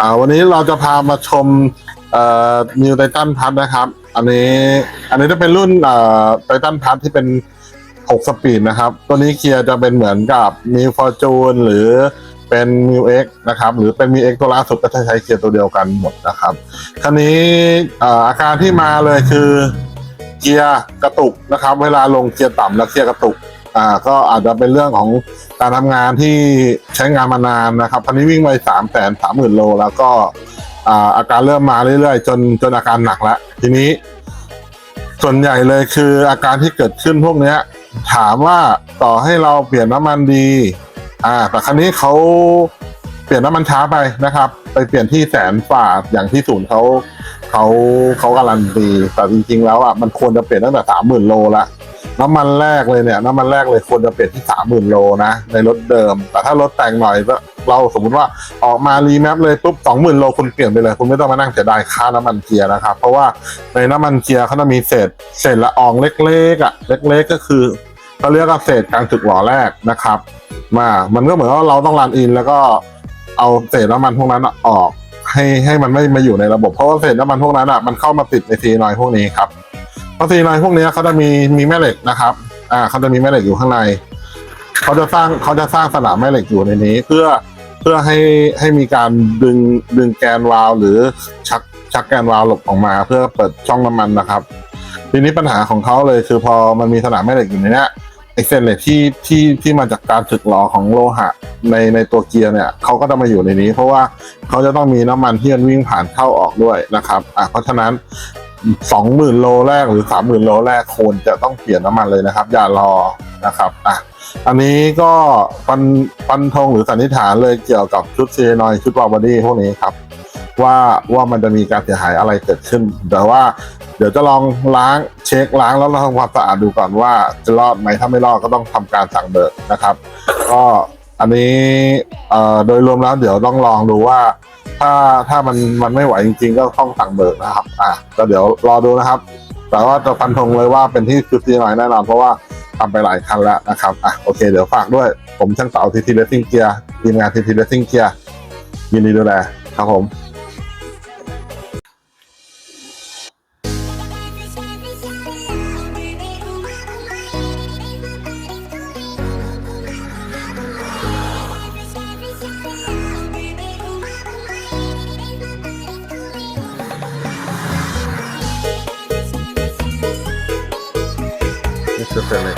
อ่าวันนี้เราจะพามาชมเอ่อนิวไททันพัทนะครับ อันนี้อันนี้จะเป็นรุ่นเอ่อไททันพัทที่เป็น 6 สปีดนะครับ ตัวนี้เกียร์จะเป็นเหมือนกับมีฟอร์จูนหรือเป็นมิวเอ็กนะครับ หรือเป็นมิวเอ็กตัวล่าสุดก็จะใช้เกียร์ตัวเดียวกันหมดนะครับคันนี้เอ่ออาการที่มาเลยคือเกียร์กระตุกนะครับ เวลาลงเกียร์ต่ำแล้วเกียร์กระตุก อ่าก็อาจจะเป็นเรื่องของการทำงานที่ใช้งานมานานนะครับคันนี้วิ่งไปสามแสนสามหมื่นโล แล้วก็อ่าอาการเริ่มมาเรื่อยๆ จนจนอาการหนักแล้วทีนี้ ส่วนใหญ่เลยคืออาการที่เกิดขึ้นพวกเนี้ย ถามว่าต่อให้เราเปลี่ยนน้ำมันดี อ่า แต่ครั้นี้เขาเปลี่ยนน้ำมันช้าไปนะครับ ไปเปลี่ยนที่แสนฝ่าอย่างที่ศูนย์เขาเขาเขาการันตีแต่จริงๆแล้วอะมันควรจะเปลี่ยนตั้งแต่สามหมื่นโลละ น้ำมันแรกเลยเนี่ยน้ำมันแรกเลยควรจะเปลี่ยนที่สามหมื่นโลนะในรถเดิม แต่ถ้ารถแต่งหน่อยเราสมมติว่าออกมารีแมปเลยปุ๊บสองหมื่นโลคุณเปลี่ยนไปเลยคุณไม่ต้องมานั่งเสียดายค่าน้ำมันเกียร์นะครับ เพราะว่าในน้ำมันเกียร์เขาจะมีเศษเศษละอองเล็กๆอะเล็ก ๆ ก็คือเขาเรียกว่าเศษการจุดหล่อแรกนะครับ มามันก็เหมือนว่าเราต้องรันอินแล้วก็เอาเศษน้ำมันพวกนั้นออกให้ให้มันไม่มาอยู่ในระบบเพราะว่าเศษน้ำมันพวกนั้นอะมันเข้ามาติดในซีนอยพวกนี้ครับ พราะซีนอยพวกนี้เขาจะมีมีแม่เหล็กนะครับ อ่าเขาจะมีแม่เหล็กอยู่ข้างในเขาจะสร้างเขาจะสร้างสนามแม่เหล็กอยู่ในนี้ เพื่อเพื่อให้ให้มีการดึงดึงแกนวาล์วหรือชักชักแกนวาล์วหลบออกมา เพื่อเปิดช่องน้ำมันนะครับ ทีนี้ปัญหาของเขาเลยคือพอมันมีสนามแม่เหล็กอยู่ในนี้ไอเส้นเหล็กที่ที่ที่มาจากการถึกหลอของโลหะในในตัวเกียร์เนี่ยเขาก็จะมาอยู่ในนี้ เพราะว่าเขาจะต้องมีน้ำมันที่มันวิ่งผ่านเข้าออกด้วยนะครับอะเพราะฉะนั้น สองหมื่นโลแรกหรือสามหมื่นโลแรกควรจะต้องเปลี่ยนน้ำมันเลยนะครับ อย่ารอนะครับอะอันนี้ก็ปันปันธงหรือสันนิษฐานเลยเกี่ยวกับชุดเซนอยชุดวาบอดี้พวกนี้ครับ ว่าว่ามันจะมีการเสียหายอะไรเกิดขึ้น แต่ว่าเดี๋ยวจะลองล้างเช็คล้างแล้วทำความสะอาดดูก่อนว่าจะรอดไหมถ้าไม่รอดก็ต้องทำการสั่งเบิกนะครับ ก็ อันนี้เอ่อโดยรวมแล้วเดี๋ยวต้องลองดูว่า ถ้าถ้ามันมันไม่ไหวจริง ๆ ก็ต้องสั่งเบิกนะครับ อะก็เดี๋ยวรอดูนะครับ แต่ว่าจะฟันธงเลยว่าเป็นที่คือซีหน่อยแน่นอนเพราะว่าทำไปหลายคันแล้วนะครับอะโอเคเดี๋ยวฝากด้วยผมช่างเต๋าทีทีเลสซิ่งเกียร์ทีมงานทีทีเลสซิ่งเกียร์ยินดีดูแลครับผม seu Pelé.